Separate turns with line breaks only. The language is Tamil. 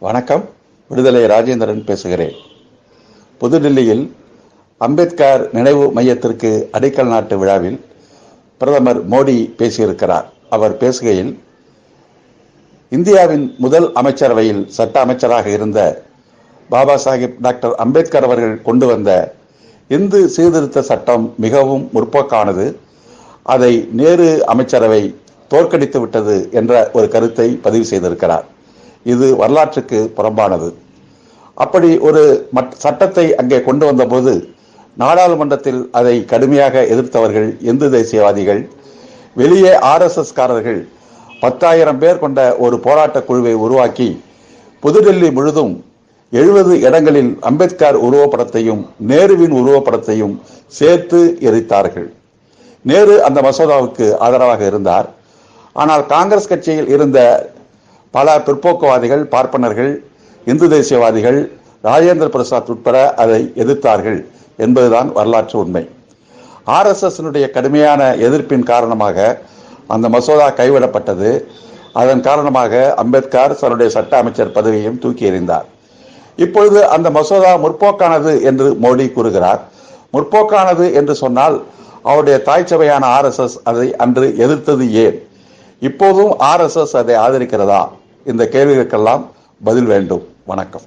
வணக்கம். விடுதலை ராஜேந்திரன் பேசுகிறேன். புதுடில்லியில் அம்பேத்கர் நினைவு மையத்திற்கு அடிக்கல் நாட்டு விழாவில் பிரதமர் மோடி பேசியிருக்கிறார். அவர் பேசுகையில் இந்தியாவின் முதல் அமைச்சரவையில் சட்ட அமைச்சராக இருந்த பாபா சாஹிப் டாக்டர் அம்பேத்கர் அவர்கள் கொண்டு வந்த இந்து சீர்திருத்த சட்டம் மிகவும் முற்போக்கானது. அதை நேரு அமைச்சரவை தோற்கடித்து விட்டது என்ற ஒரு கருத்தை பதிவு செய்திருக்கிறார். இது வரலாற்றுக்கு புறம்பானது. அப்படி ஒரு சட்டத்தை அங்கே கொண்டு வந்தபோது நாடாளுமன்றத்தில் அதை கடுமையாக எதிர்த்தவர்கள் இந்து தேசியவாதிகள் வெளியே ஆர்எஸ்எஸ் காரர்கள் பத்தாயிரம் பேர் கொண்ட ஒரு போராட்ட குழுவை உருவாக்கி புதுடெல்லி முழுதும் எழுபது இடங்களில் அம்பேத்கர் உருவப்படத்தையும் நேருவின் உருவப்படத்தையும் சேர்த்து எரித்தார்கள். நேரு அந்த மசோதாவுக்கு ஆதரவாக இருந்தார். ஆனால் காங்கிரஸ் கட்சியில் இருந்த பல பிற்போக்குவாதிகள் பார்ப்பனர்கள் இந்து தேசியவாதிகள் ராஜேந்திர பிரசாத் உட்பட அதை எதிர்த்தார்கள் என்பதுதான் வரலாற்று உண்மை. ஆர்எஸ்எஸ்னுடைய கடுமையான எதிர்ப்பின் காரணமாக அந்த மசோதா கைவிடப்பட்டது. அதன் காரணமாக அம்பேத்கர் தன்னுடைய சட்ட அமைச்சர் பதவியையும் தூக்கி எறிந்தார். இப்பொழுது அந்த மசோதா முற்போக்கானது என்று மோடி கூறுகிறார். முற்போக்கானது என்று சொன்னால் அவருடைய தாய் சபையான ஆர்எஸ்எஸ் அதை அன்று எதிர்த்தது ஏன்? இப்போதும் ஆர்எஸ்எஸ் அதை ஆதரிக்கிறதா? இந்த கேள்விகளுக்கெல்லாம் பதில் வேண்டும். வணக்கம்.